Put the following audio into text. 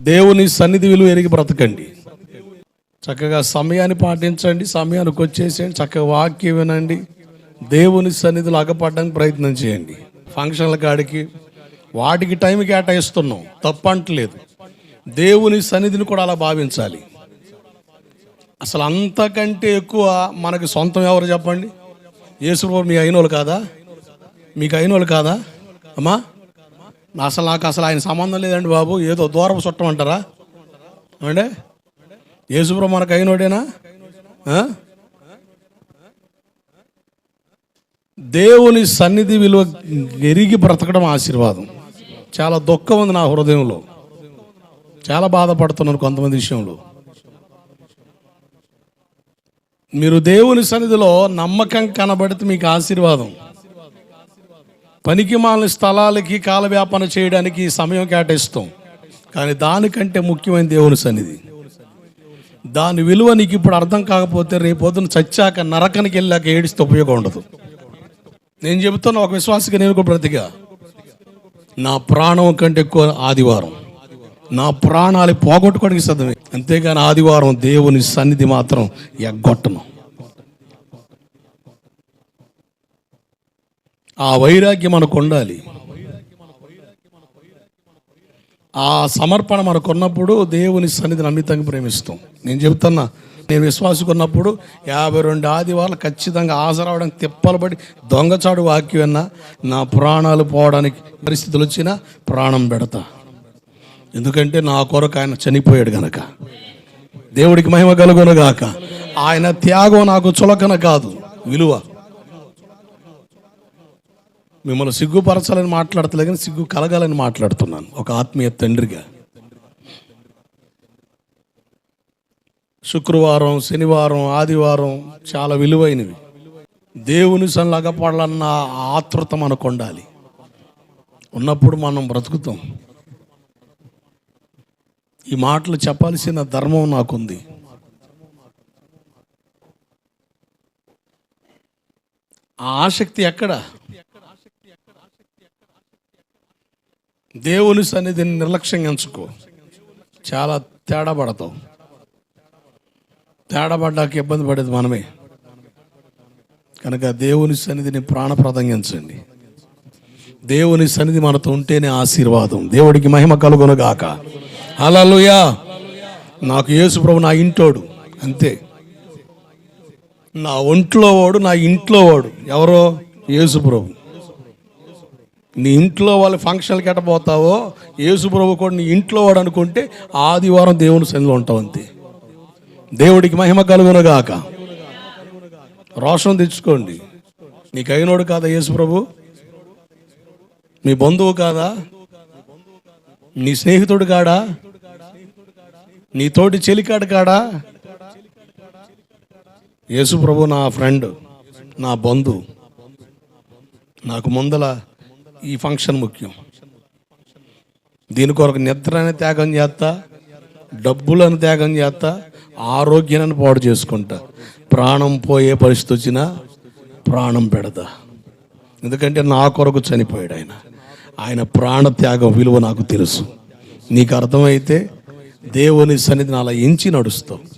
దేవుని సన్నిధి విలువ ఎరిగి బ్రతకండి. చక్కగా సమయాన్ని పాటించండి సమయానికి వచ్చేసేయండి చక్కగా వాక్యం వినండి దేవుని సన్నిధిలో అగపడడానికి ప్రయత్నం చేయండి. ఫంక్షన్ల కాడికి వాటికి టైం కేటాయిస్తున్నాం తప్పంటలేదు. దేవుని సన్నిధిని కూడా అలా భావించాలి. అసలు అంతకంటే ఎక్కువ మనకి సొంతం ఎవరు చెప్పండి? యేసు మీ అయినోళ్ళు కాదా? మీకు అయినోళ్ళు కాదా? అమ్మా? అసలు నాకు అసలు ఆయన సంబంధం లేదండి బాబు. ఏదో దూరం చుట్టమంటారా అంటే యేసుప్రభు మనకు అయినోడేనా? దేవుని సన్నిధి విలువ ఎరిగి బ్రతకడం ఆశీర్వాదం. చాలా దుఃఖం ఉంది నా హృదయంలో. చాలా బాధపడుతున్నాను కొంతమంది విషయంలో. మీరు దేవుని సన్నిధిలో నమ్మకం కనబడితే మీకు ఆశీర్వాదం. పనికి మాలిన స్థలాలకి కాలవ్యాపన చేయడానికి సమయం కేటాయిస్తాం. కానీ దానికంటే ముఖ్యమైన దేవుని సన్నిధి. దాని విలువ నీకు ఇప్పుడు అర్థం కాకపోతే రేపొద్దున చచ్చాక నరకానికి వెళ్ళాక ఏడిస్తే ఉపయోగం ఉండదు. నేను చెబుతున్నా ఒక విశ్వాసకి నేను కూడా ప్రతిగా నా ప్రాణం కంటే ఎక్కువ ఆదివారం. నా ప్రాణాలు పోగొట్టుకోవడానికి సిద్ధమే. అంతేగాని ఆదివారం దేవుని సన్నిధి మాత్రం ఎగ్గొట్టను. ఆ వైరాగ్యం మనకు ఉండాలి. ఆ సమర్పణ మనకు ఉన్నప్పుడు దేవుని సన్నిధిని అమితంగా ప్రేమిస్తాం. నేను చెప్తున్నా నేను విశ్వాసుకున్నప్పుడు యాభై రెండు ఆదివారాలు ఖచ్చితంగా హాజరవడానికి తిప్పలు పడి దొంగచాడు వాక్యం నా ప్రాణాలు పోవడానికి పరిస్థితులు వచ్చినా ప్రాణం పెడతా. ఎందుకంటే నా కొరకు ఆయన చనిపోయాడు గనక. దేవుడికి మహిమ కలుగునగాక ఆయన త్యాగం నాకు చులకన కాదు విలువ. మిమ్మల్ని సిగ్గుపరచాలని మాట్లాడతలే కానీ సిగ్గు కలగాలని మాట్లాడుతున్నాను. ఒక ఆత్మీయ తండ్రిగా. శుక్రవారం శనివారం ఆదివారం చాలా విలువైనవి. దేవుని సన్లగపడాలన్న ఆతృత మనకు ఉండాలి. ఉన్నప్పుడు మనం బ్రతుకుతాం. ఈ మాటలు చెప్పాల్సిన ధర్మం నాకుంది. ఆ ఆసక్తి ఎక్కడ? దేవుని సన్నిధిని నిర్లక్ష్యంగా ఎంచుకో. చాలా తేడా పడతాం. తేడా పడ్డాక ఇబ్బంది పడేది మనమే. కనుక దేవుని సన్నిధిని ప్రాణప్రదంగా ఎంచండి. దేవుని సన్నిధి మనతో ఉంటేనే ఆశీర్వాదం. దేవుడికి మహిమ కలుగునుగాక. హల్లెలూయా. నాకు యేసు ప్రభు నా ఇంటోడు. అంతే. నా ఒంట్లో వాడు నా ఇంట్లో వాడు. ఎవరో? యేసు ప్రభు. నీ ఇంట్లో వాళ్ళ ఫంక్షన్లు ఎట్ట యేసుప్రభు కూడా నీ ఇంట్లో వాడు అనుకుంటే ఆదివారం దేవుని సన్నిధిలో ఉంటావు అంతే. దేవుడికి మహిమ కలుగునగాక. రోషం తెచ్చుకోండి. నీకు అయినోడు కాదా యేసుప్రభు నీ మీ బంధువు కాదా? నీ స్నేహితుడు కాడా? నీ తోటి చెలికాడు కాడా? యేసుప్రభు నా ఫ్రెండ్ నా బంధు నాకు ముందల ఈ ఫంక్షన్ ముఖ్యం. దీని కొరకు నిద్రని త్యాగం చేస్తా డబ్బులను త్యాగం చేస్తా ఆరోగ్యాన్ని పాడు చేసుకుంటా. ప్రాణం పోయే పరిస్థితి వచ్చినా ప్రాణం పెడతా. ఎందుకంటే నా కొరకు చనిపోయాడు ఆయన. ఆయన ప్రాణ త్యాగం విలువ నాకు తెలుసు. నీకు అర్థమైతే దేవుని సన్నిధిని అలా ఎంచి నడుస్తావు.